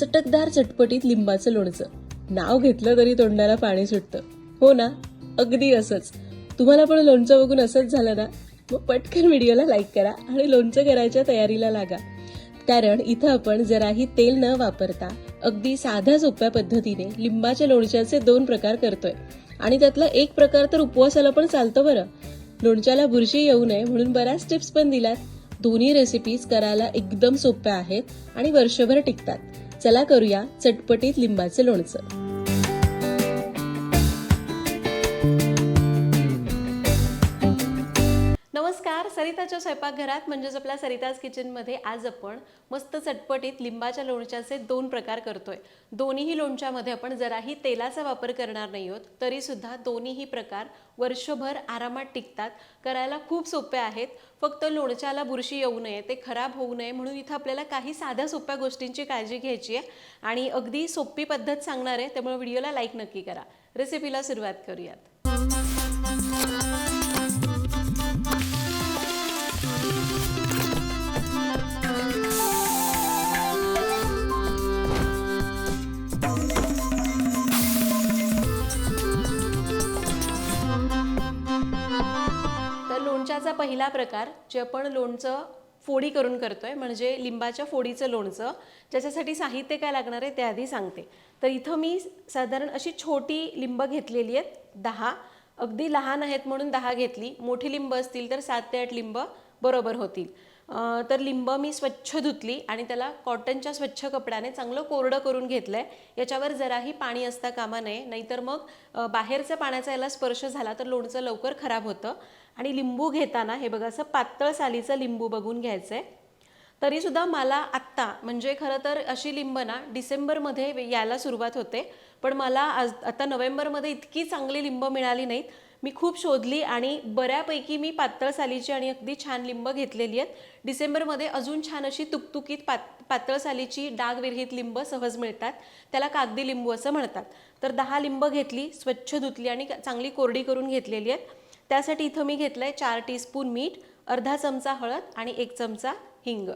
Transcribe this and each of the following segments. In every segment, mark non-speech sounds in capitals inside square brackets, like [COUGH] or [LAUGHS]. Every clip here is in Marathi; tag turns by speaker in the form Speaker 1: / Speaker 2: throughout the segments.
Speaker 1: चटकदार चटपटीत लिंबाचं लोणचं. नाव घेतलं तरी तोंडाला पाणी सुटतं. हो ना? अगदी असंच. तुम्हाला पण लोणचं बघून असंच झालं ना? मग पटकन व्हिडिओला लाईक करा आणि लोणचं करायच्या तयारीला लागा. कारण इथं आपण जराही तेल न वापरता अगदी साध्या सोप्या पद्धतीने लिंबाच्या लोणच्याचे दोन प्रकार करतोय. आणि त्यातला एक प्रकार तर उपवासाला पण चालतो बरं. लोणच्याला बुरशी येऊ नये म्हणून बऱ्याच टिप्स पण दिल्यात. दोन्ही रेसिपीज करायला एकदम सोप्या आहेत आणि वर्षभर टिकतात. चला करूया चटपटीत लिंबाचं लोणचं.
Speaker 2: सरिताच्या स्वयंपाकघरात म्हणजेच आपल्या सरिताज किचनमध्ये आज आपण मस्त चटपटीत लिंबाच्या लोणच्याचे दोन प्रकार करतोय. दोन्हीही लोणच्यामध्ये आपण जराही तेलाचा वापर करणार नाही आहोत तरीसुद्धा दोन्हीही प्रकार वर्षभर आरामात टिकतात. करायला खूप सोपे आहेत. फक्त लोणच्याला बुरशी येऊ नये ते खराब होऊ नये म्हणून इथं आपल्याला काही साध्या सोप्या गोष्टींची काळजी घ्यायची आहे. आणि अगदी सोपी पद्धत सांगणार आहे त्यामुळे व्हिडिओला लाईक नक्की करा. रेसिपीला सुरुवात करूयात. पहिला प्रकार जे आपण लोणचं फोडी करून करतोय म्हणजे लिंबाच्या फोडीचं लोणचं ज्याच्यासाठी साहित्य काय लागणार आहे ते आधी सांगते. तर इथं मी साधारण अशी छोटी लिंब घेतलेली आहेत दहा. अगदी लहान आहेत म्हणून दहा घेतली. मोठी लिंब असतील तर सात ते आठ लिंब बरोबर होतील. तर लिंब मी स्वच्छ धुतली आणि त्याला कॉटनच्या स्वच्छ कपड्याने चांगलं कोरडं करून घेतलं आहे याच्यावर जराही पाणी असता कामा नये. नाहीतर मग बाहेरचं बाहेरच्या पाण्याचा याला स्पर्श झाला तर लोणचं लवकर खराब होतं. आणि लिंबू घेताना हे बघा असं पातळ सालीचं लिंबू बघून घ्यायचं आहे तरीसुद्धा मला आत्ता म्हणजे खरं तर अशी लिंब ना डिसेंबरमध्ये यायला सुरुवात होते. पण मला आज आता नोव्हेंबरमध्ये इतकी चांगली लिंब मिळाली नाहीत. मी खूप शोधली आणि बऱ्यापैकी मी पातळ सालीची आणि अगदी छान लिंब घेतलेली आहेत. डिसेंबरमध्ये अजून छान अशी तुकतुकीत पात पातळ सालीची डाग विरहित लिंब सहज मिळतात. त्याला कागदी लिंबू असं म्हणतात. तर दहा लिंब घेतली स्वच्छ धुतली आणि चांगली कोरडी करून घेतलेली आहेत. त्यासाठी इथं मी घेतलं आहे चार टीस्पून मीठ अर्धा चमचा हळद आणि एक चमचा हिंग.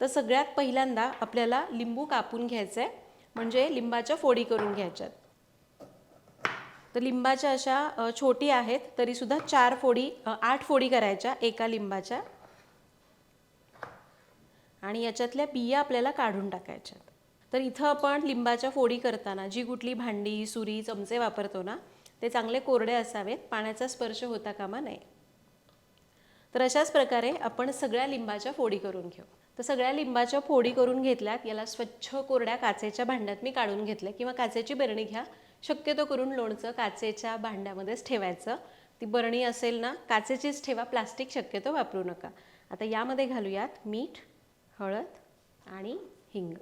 Speaker 2: तर सगळ्यात पहिल्यांदा आपल्याला लिंबू कापून घ्यायचं आहे म्हणजे लिंबाच्या फोडी करून घ्यायच्यात. तर लिंबाच्या अशा छोटी आहेत तरीसुद्धा चार फोडी आठ फोडी करायच्या एका लिंबाच्या. आणि याच्यातल्या बिया आपल्याला काढून टाकायच्यात. तर इथं आपण लिंबाच्या फोडी करताना जी कुठली भांडी सुरी चमचे वापरतो ना ते चांगले कोरडे असावेत पाण्याचा स्पर्श होता कामा नये. तर अशाच प्रकारे आपण सगळ्या लिंबाच्या फोडी करून घेऊ. तर सगळ्या लिंबाच्या फोडी करून घेतल्यात. याला स्वच्छ कोरड्या काचेच्या भांड्यात मी काढून घेतले किंवा काचेची बरणी घ्या. शक्यतो करून लोणचं काचेच्या भांड्यामध्येच ठेवायचं. ती बरणी असेल ना काचेचीच ठेवा. प्लास्टिक शक्यतो वापरू नका. आता यामध्ये घालूयात मीठ हळद आणि हिंग.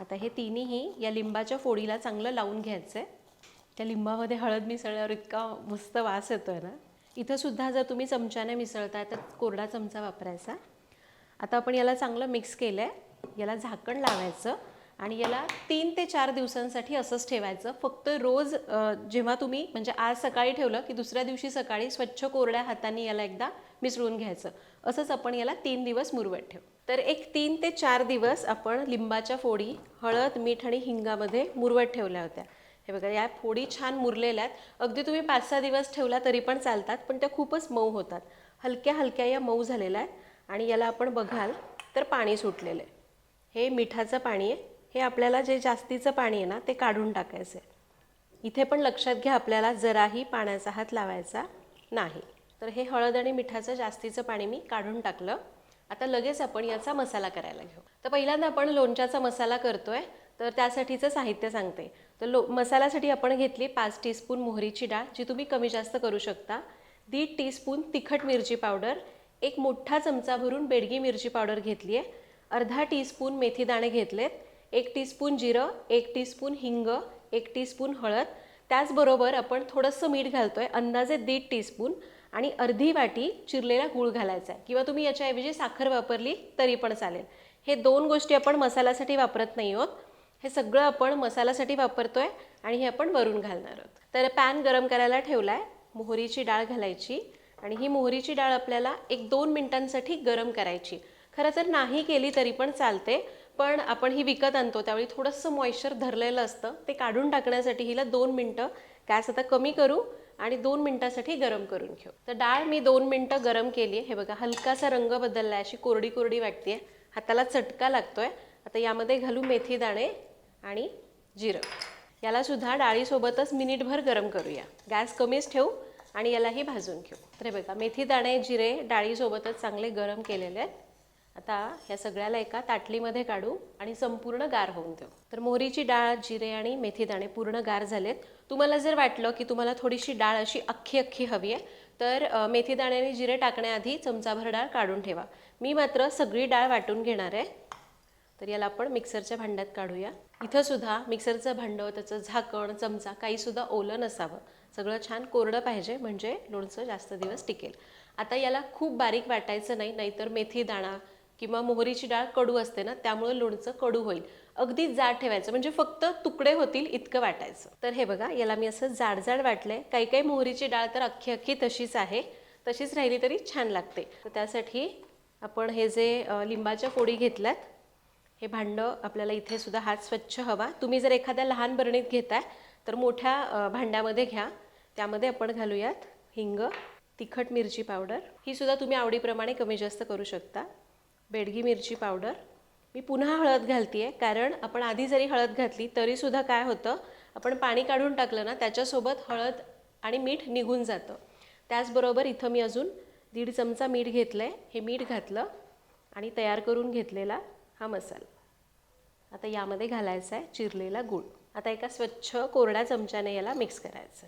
Speaker 2: आता हे तिन्हीही या लिंबाच्या फोडीला चांगलं लावून घ्यायचं आहे त्या लिंबामध्ये हळद मिसळल्यावर इतका मस्त वास येतो आहे ना इथंसुद्धा जर तुम्ही चमच्याने मिसळताय तर कोरडा चमचा वापरायचा. आता आपण याला चांगलं मिक्स केलं आहे याला झाकण लावायचं आणि याला तीन ते चार दिवसांसाठी असंच ठेवायचं. फक्त रोज जेव्हा तुम्ही म्हणजे आज सकाळी ठेवलं की दुसऱ्या दिवशी सकाळी स्वच्छ कोरड्या हाताने याला एकदा मिसळून घ्यायचं. असंच आपण याला तीन दिवस मुरवत ठेवू. तर एक तीन ते चार दिवस आपण लिंबाच्या फोडी हळद मीठ आणि हिंगामध्ये मुरवत ठेवल्या होत्या. हे बघा या फोडी छान मुरलेल्या आहेत. अगदी तुम्ही पाच सहा दिवस ठेवला तरी पण चालतात पण त्या खूपच मऊ होतात. हलक्या हलक्या या मऊ झालेल्या आहेत. आणि याला आपण बघाल तर पाणी सुटलेलं आहे. हे मिठाचं पाणी आहे. हे आपल्याला जे जास्तीचं पाणी आहे ना ते काढून टाकायचं आहे. इथे पण लक्षात घ्या आपल्याला जराही पाण्याचा हात लावायचा नाही. तर हे हळद आणि मिठाचं जास्तीचं पाणी मी काढून टाकलं. आता लगेच आपण याचा मसाला करायला घेऊ. तर पहिल्यांदा आपण लोणच्याचा मसाला करतो आहे तर त्यासाठीचं साहित्य सांगते. तर लो मसाल्यासाठी आपण घेतली पाच टीस्पून मोहरीची डाळ जी तुम्ही कमी जास्त करू शकता. दीड टीस्पून तिखट मिरची पावडर एक मोठा चमचा भरून बेडगी मिरची पावडर घेतली आहे. अर्धा टीस्पून मेथीदाणे घेतलेत. एक टीस्पून जिरं एक टीस्पून हिंग एक टीस्पून हळद. त्याचबरोबर आपण थोडंसं मीठ घालतोय अंदाजे दीड टीस्पून आणि अर्धी वाटी चिरलेला गूळ घालायचा आहे. किंवा तुम्ही याच्याऐवजी साखर वापरली तरी पण चालेल. हे दोन गोष्टी आपण मसाल्यासाठी वापरत नाही आहोत. हे सगळं आपण मसाल्यासाठी वापरतोय आणि हे आपण वरून घालणार आहोत. तर पॅन गरम करायला ठेवला आहे मोहरीची डाळ घालायची. आणि ही मोहरीची डाळ आपल्याला एक दोन मिनिटांसाठी गरम करायची. खरं तर नाही केली तरी पण चालते पण आपण ही विकत आणतो त्यावेळी थोडंसं मॉइश्चर धरलेलं असतं ते काढून टाकण्यासाठी हिला दोन मिनटं गॅस आता कमी करू आणि दोन मिनटासाठी गरम करून घेऊ. तर डाळ मी दोन मिनटं गरम केली आहे. हे बघा हलकासा रंग बदलला आहे अशी कोरडी कोरडी वाटते हाताला चटका लागतोय. आता यामध्ये घालू मेथी दाणे आणि जिरं. याला सुद्धा डाळीसोबतच मिनिटभर गरम करूया. गॅस कमीच ठेवू आणि यालाही भाजून घेऊ. तर हे बघा मेथी दाणे जिरे डाळीसोबतच चांगले गरम केलेले आहेत. आता ह्या सगळ्याला एका ताटलीमध्ये काढू आणि संपूर्ण गार होऊन देऊ. तर मोहरीची डाळ जिरे आणि मेथी दाणे पूर्ण गार झालेत. तुम्हाला जर वाटलं की तुम्हाला थोडीशी डाळ अशी अख्खी अख्खी हवी आहे तर मेथी दाणे आणि जिरे टाकण्याआधी चमचाभर डाळ काढून ठेवा. मी मात्र सगळी डाळ वाटून घेणार आहे. तर याला आपण मिक्सरच्या भांड्यात काढूया. इथंसुद्धा मिक्सरचं भांडं त्याचं झाकण चमचा काहीसुद्धा ओलं नसावं. सगळं छान कोरडं पाहिजे म्हणजे लोणचं जास्त दिवस टिकेल. आता याला खूप बारीक वाटायचं नाही नाहीतर मेथी दाणा किंवा मोहरीची डाळ कडू असते ना त्यामुळे लोणचं कडू होईल. अगदी जाड ठेवायचं म्हणजे फक्त तुकडे होतील इतकं वाटायचं. तर हे बघा याला मी असं जाड जाड वाटलंय. काही काही मोहरीची डाळ तर अख्खी अख्खी तशीच आहे तशीच राहिली तरी छान लागते. तर त्यासाठी आपण हे जे लिंबाच्या फोडी घेतल्यात हे भांडं आपल्याला इथे सुद्धा हात स्वच्छ हवा. तुम्ही जर एखाद्या लहान बरणीत घेताय तर मोठ्या भांड्यामध्ये घ्या. त्यामध्ये आपण घालूयात हिंग तिखट मिरची पावडर. ही सुद्धा तुम्ही आवडीप्रमाणे कमी जास्त करू शकता. बेडगी मिरची पावडर. मी पुन्हा हळद घालतीये कारण आपण आधी जरी हळद घातली तरीसुद्धा काय होतं आपण पाणी काढून टाकलं ना त्याच्यासोबत हळद आणि मीठ निघून जातं. त्याचबरोबर इथं मी अजून दीड चमचा मीठ घेतलं आहे हे मीठ घातलं आणि तयार करून घेतलेला हा मसाला. आता यामध्ये घालायचा आहे चिरलेला गूळ. आता एका स्वच्छ कोरड्या चमच्याने याला मिक्स करायचं.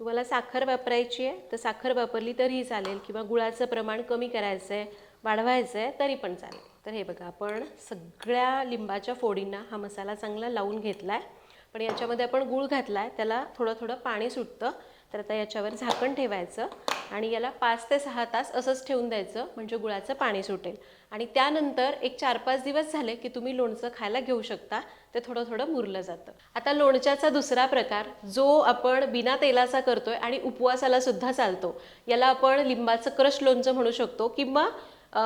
Speaker 2: तुम्हाला साखर वापरायची आहे तर साखर वापरली तरीही चालेल किंवा गुळाचं प्रमाण कमी करायचं आहे वाढवायचं आहे तरी पण चालेल. तर हे बघा आपण सगळ्या लिंबाच्या फोडींना हा मसाला चांगला लावून घेतला आहे पण याच्यामध्ये आपण गूळ घातला आहे त्याला थोडं थोडं पाणी सुटतं. तर आता याच्यावर झाकण ठेवायचं आणि याला पाच ते सहा तास असंच ठेवून द्यायचं म्हणजे गुळाचं पाणी सुटेल. आणि त्यानंतर एक चार पाच दिवस झाले की तुम्ही लोणचं खायला घेऊ शकता ते थोडं थोडं मुरलं जातं. आता लोणच्याचा दुसरा प्रकार जो आपण बिना तेलाचा करतोय आणि उपवासाला सुद्धा चालतो याला आपण लिंबाचं क्रश लोणचं म्हणू शकतो किंवा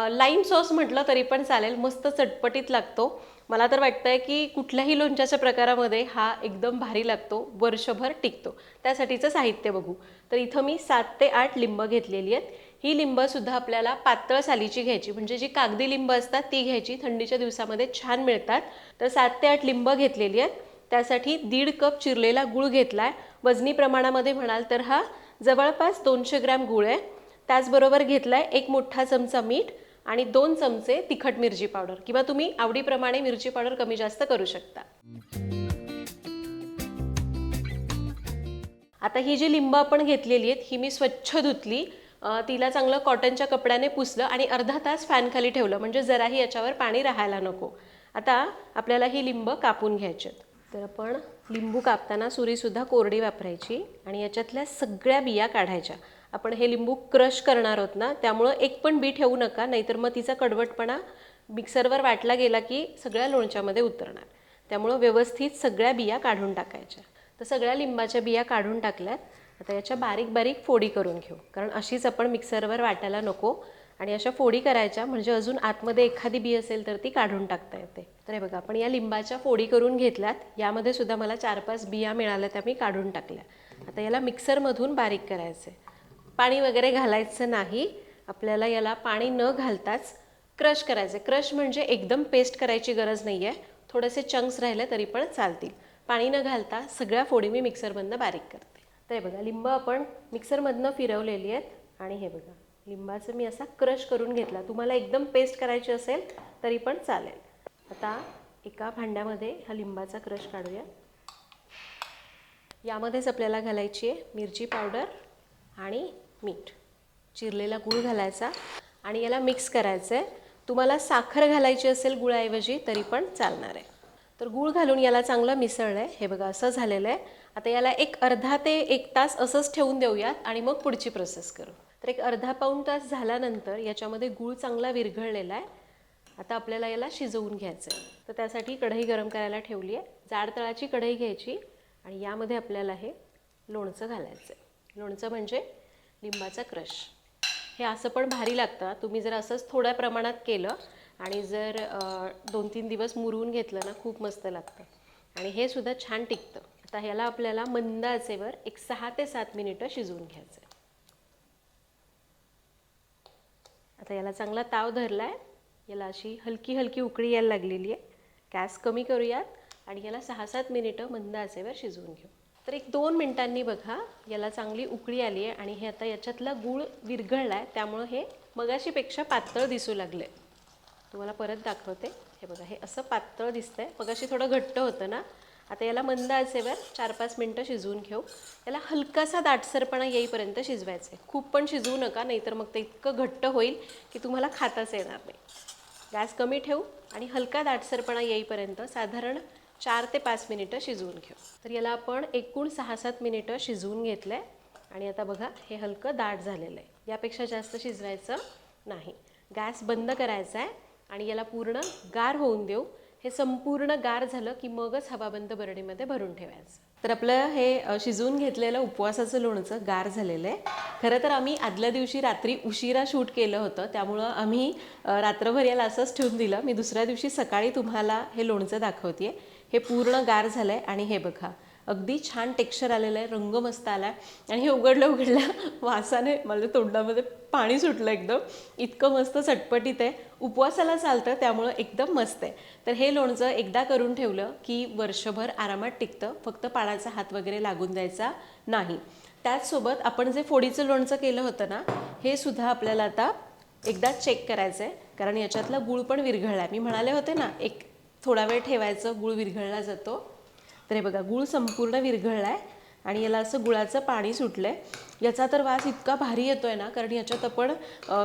Speaker 2: लाईम सॉस म्हटलं तरी पण चालेल मस्त चटपटीत लागतो. मला तर वाटतंय की कुठल्याही लोणच्याच्या प्रकारामध्ये हा एकदम भारी लागतो वर्षभर टिकतो. त्यासाठीचं साहित्य बघू. तर इथं मी सात ते आठ लिंब घेतलेली आहेत. ही लिंबसुद्धा आपल्याला पातळ सालीची घ्यायची म्हणजे जी कागदी लिंब असतात ती घ्यायची. थंडीच्या दिवसामध्ये छान मिळतात. तर सात ते आठ लिंब घेतलेली आहेत. त्यासाठी दीड कप चिरलेला गूळ घेतला आहे वजनी प्रमाणामध्ये म्हणाल तर हा जवळपास दोनशे ग्रॅम गूळ आहे. त्याचबरोबर घेतला आहे एक मोठा चमचा मीठ. आणि दोन चमचे तिखट मिरची पावडर. किंवा तुम्ही आवडीप्रमाणे मिरची पावडर कमी जास्त करू शकता. आता ही जी लिंब आपण घेतलेली आहेत ही मी स्वच्छ धुतली. तिला चांगलं कॉटनच्या कपड्याने पुसलं आणि अर्धा तास फॅनखाली ठेवलं. म्हणजे जराही याच्यावर पाणी राहायला नको. आता आपल्याला ही लिंब कापून घ्यायचे आहेत. तर आपण लिंबू कापताना सुरीसुद्धा कोरडी वापरायची आणि याच्यातल्या सगळ्या बिया काढायच्या. आपण हे लिंबू क्रश करणार आहोत ना त्यामुळं एक पण बी ठेवू नका नाहीतर मग तिचा कडवटपणा मिक्सरवर वाटला गेला की सगळ्या लोणच्यामध्ये उतरणार. त्यामुळं व्यवस्थित सगळ्या बिया काढून टाकायच्या. तर सगळ्या लिंबाच्या बिया काढून टाकल्यात. आता याच्या बारीक बारीक फोडी करून घेऊ. कारण अशीच आपण मिक्सरवर वाटायला नको आणि अशा फोडी करायच्या म्हणजे अजून आतमध्ये एखादी बी असेल तर ती काढून टाकता येते. तर हे बघा आपण या लिंबाच्या फोडी करून घेतल्यात. यामध्ये सुद्धा मला चार पाच बिया मिळाल्या त्या मी काढून टाकल्या. आता याला मिक्सरमधून बारीक करायचे पाणी वगैरे घालायचं नाही. आपल्याला याला पाणी न घालताच क्रश करायचं क्रश म्हणजे एकदम पेस्ट करायची गरज नाही आहे थोडेसे चंक्स राहिले तरी पण चालतील. पाणी न घालता सगळ्या फोडी मी मिक्सरमधनं बारीक करते. तर हे बघा लिंब आपण मिक्सरमधनं फिरवलेली आहेत. आणि हे बघा लिंबाचं मी असा क्रश करून घेतला. तुम्हाला एकदम पेस्ट करायची असेल तरी पण चालेल. आता एका भांड्यामध्ये हा लिंबाचा क्रश काढूया. यामध्येच आपल्याला घालायची आहे मिरची पावडर आणि मीठ. चिरलेला गूळ घालायचा आणि याला मिक्स करायचं आहे तुम्हाला साखर घालायची असेल गुळाऐवजी तरी पण चालणार आहे. तर गूळ घालून याला चांगलं मिसळलं आहे हे बघा असं झालेलं आहे. आता याला एक अर्धा ते एक तास असंच ठेवून देऊयात आणि मग पुढची प्रोसेस करू. तर एक अर्धा पाऊण तास झाल्यानंतर याच्यामध्ये गूळ चांगला विरघळलेला आहे. आता आपल्याला याला शिजवून घ्यायचं आहे तर त्यासाठी कढई गरम करायला ठेवली आहे. जाड तळाची कढई घ्यायची आणि यामध्ये आपल्याला हे लोणचं घालायचं आहे लोणचं म्हणजे लिंबाचा क्रश. हे असं पण भारी लागतं. तुम्ही जर असंच थोड्या प्रमाणात केलं आणि जर दोन तीन दिवस मुरवून घेतलं ना खूप मस्त लागतं. आणि हे सुद्धा छान टिकतं. आता ह्याला आपल्याला मंद आचेवर एक सहा ते सात मिनिटं शिजवून घ्यायचं आहे आता याला चांगला ताव धरला आहे याला अशी हलकी हलकी उकळी यायला लागलेली आहे. गॅस कमी करूयात आणि याला सहा सात मिनिटं मंद आचेवर शिजवून घेऊ. तर एक दोन मिनिटांनी बघा याला चांगली उकळी आली आहे आणि हे आता याच्यातला गूळ विरघळला आहे त्यामुळं हे मगाशीपेक्षा पातळ दिसू लागले तुम्हाला परत दाखवते. हे बघा हे असं पातळ दिसतंय. मगाशी थोडं घट्ट होतं ना? आता याला मंद आचेवर चार पाच मिनटं शिजवून घेऊ. याला हलकासा दाटसरपणा येईपर्यंत शिजवायचं आहे खूप पण शिजवू नका नाहीतर मग ते इतकं घट्ट होईल की तुम्हाला खाताच येणार नाही. गॅस कमी ठेवू आणि हलका दाटसरपणा येईपर्यंत साधारण चार ते पाच मिनिटं शिजवून घेऊ. तर याला आपण एकूण सहा सात मिनिटं शिजवून घेतलं आहे आणि आता बघा हे हलकं दाट झालेलं आहे. यापेक्षा जास्त शिजवायचं नाही. गॅस बंद करायचा आहे आणि याला पूर्ण गार होऊन देऊ. हे संपूर्ण गार झालं की मगच हवाबंद बरडीमध्ये भरून ठेवायचं. तर आपलं हे शिजवून घेतलेलं उपवासाचं लोणचं गार झालेलं आहे. खरं तर आम्ही आदल्या दिवशी रात्री उशिरा शूट केलं होतं. त्यामुळं आम्ही रात्रभर याला असंच ठेवून दिलं. मी दुसऱ्या दिवशी सकाळी तुम्हाला हे लोणचं दाखवते हे पूर्ण गार झालं आहे आणि हे बघा अगदी छान टेक्स्चर आलेलं आहे रंग मस्त आला आहे आणि हे उघडलं उघडलं [LAUGHS] वासाने माझ्या तोंडामध्ये पाणी सुटलं एकदम. इतकं मस्त चटपटीत आहे. उपवासाला चालतं त्यामुळं एकदम मस्त आहे. तर हे लोणचं एकदा करून ठेवलं की वर्षभर आरामात टिकतं फक्त पाण्याचा हात वगैरे लागून द्यायचा नाही. त्याचसोबत आपण जे फोडीचं लोणचं केलं होतं ना हे सुद्धा आपल्याला आता एकदा चेक करायचं आहे कारण याच्यातला गूळ पण विरघळला आहे मी म्हणाले होते ना एक थोडा वेळ ठेवायचं गूळ विरघळला जातो. तर हे बघा गूळ संपूर्ण विरघळला आहे आणि याला असं गुळाचं पाणी सुटलं आहे याचा तर वास इतका भारी येतो आहे ना कारण याच्यात आपण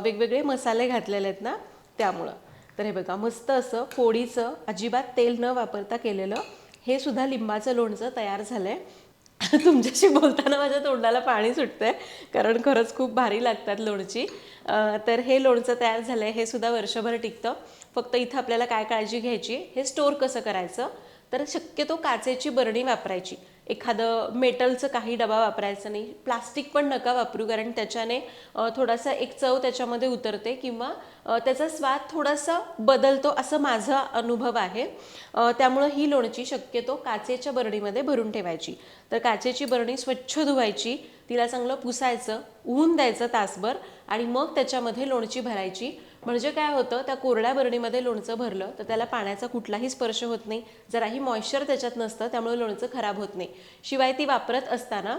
Speaker 2: वेगवेगळे मसाले घातलेले आहेत ना त्यामुळं. तर हे बघा मस्त असं फोडीचं अजिबात तेल न वापरता केलेलं हे सुद्धा लिंबाचं लोणचं तयार झालं आहे [LAUGHS] तुमच्याशी बोलताना माझ्या तोंडाला पाणी सुटतंय कारण खरंच खूप भारी लागतात लोणची. तर हे लोणचं तयार झालं आहे हे सुद्धा वर्षभर टिकतं. फक्त इथं आपल्याला काय काळजी घ्यायची हे स्टोअर कसं करायचं? तर शक्यतो काचेची बरणी वापरायची. एखादं मेटलचं काही डबा वापरायचा नाही. प्लास्टिक पण नका वापरू कारण त्याच्याने थोडासा एक चव त्याच्यामध्ये उतरते किंवा त्याचा स्वाद थोडासा बदलतो असं माझा अनुभव आहे. त्यामुळं ही लोणची शक्यतो काचेच्या बरणीमध्ये भरून ठेवायची. तर काचेची बरणी स्वच्छ धुवायची तिला चांगलं पुसायचं ऊन द्यायचं तासभर आणि मग त्याच्यामध्ये लोणची भरायची. म्हणजे काय होतं त्या कोरड्या बरणीमध्ये लोणचं भरलं तर त्याला पाण्याचा कुठलाही स्पर्श होत नाही जराही मॉइश्चर त्याच्यात नसतं त्यामुळे लोणचं खराब होत नाही. शिवाय ती वापरत असताना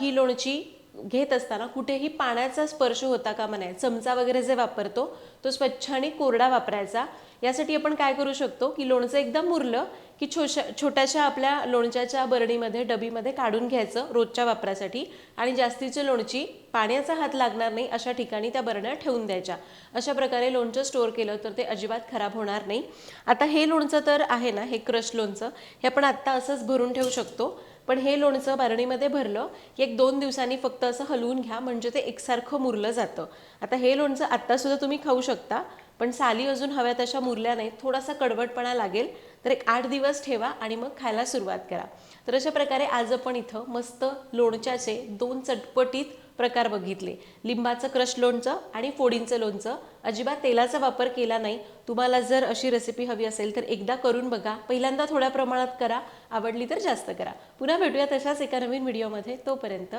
Speaker 2: ही लोणची घेत असताना कुठेही पाण्याचा स्पर्श होता का नये चमचा वगैरे जे वापरतो तो स्वच्छ आणि कोरडा वापरायचा. यासाठी आपण काय करू शकतो की लोणचं एकदम मुरलं की छोशा छोट्याशा आपल्या लोणच्याच्या बरणीमध्ये डबीमध्ये काढून घ्यायचं रोजच्या वापरासाठी. आणि जास्तीची लोणची पाण्याचा हात लागणार नाही अशा ठिकाणी त्या बरण्या ठेवून द्यायच्या. अशा प्रकारे लोणचं स्टोअर केलं तर ते अजिबात खराब होणार नाही. आता हे लोणचं तर आहे ना हे क्रश लोणचं हे आपण आत्ता असंच भरून ठेवू शकतो. पण हे लोणचं बारणीमध्ये भरलं की एक दोन दिवसांनी फक्त असं हलवून घ्या म्हणजे ते एकसारखं मुरलं जातं. आता हे लोणचं आत्तासुद्धा तुम्ही खाऊ शकता पण साली अजून हव्या तशा मुरल्या नाहीत. थोडासा कडवटपणा लागेल तर एक आठ दिवस ठेवा आणि मग खायला सुरुवात करा. तर अशा प्रकारे आज आपण इथं मस्त लोणच्याचे दोन चटपटीत प्रकार बघितले. लिंबाचं क्रश लोणचं आणि फोडींचं लोणचं. अजिबात तेलाचा वापर केला नाही. तुम्हाला जर अशी रेसिपी हवी असेल तर एकदा करून बघा. पहिल्यांदा थोड्या प्रमाणात करा. आवडली तर जास्त करा. पुन्हा भेटूया तशाच एका नवीन व्हिडिओमध्ये तोपर्यंत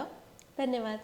Speaker 2: धन्यवाद.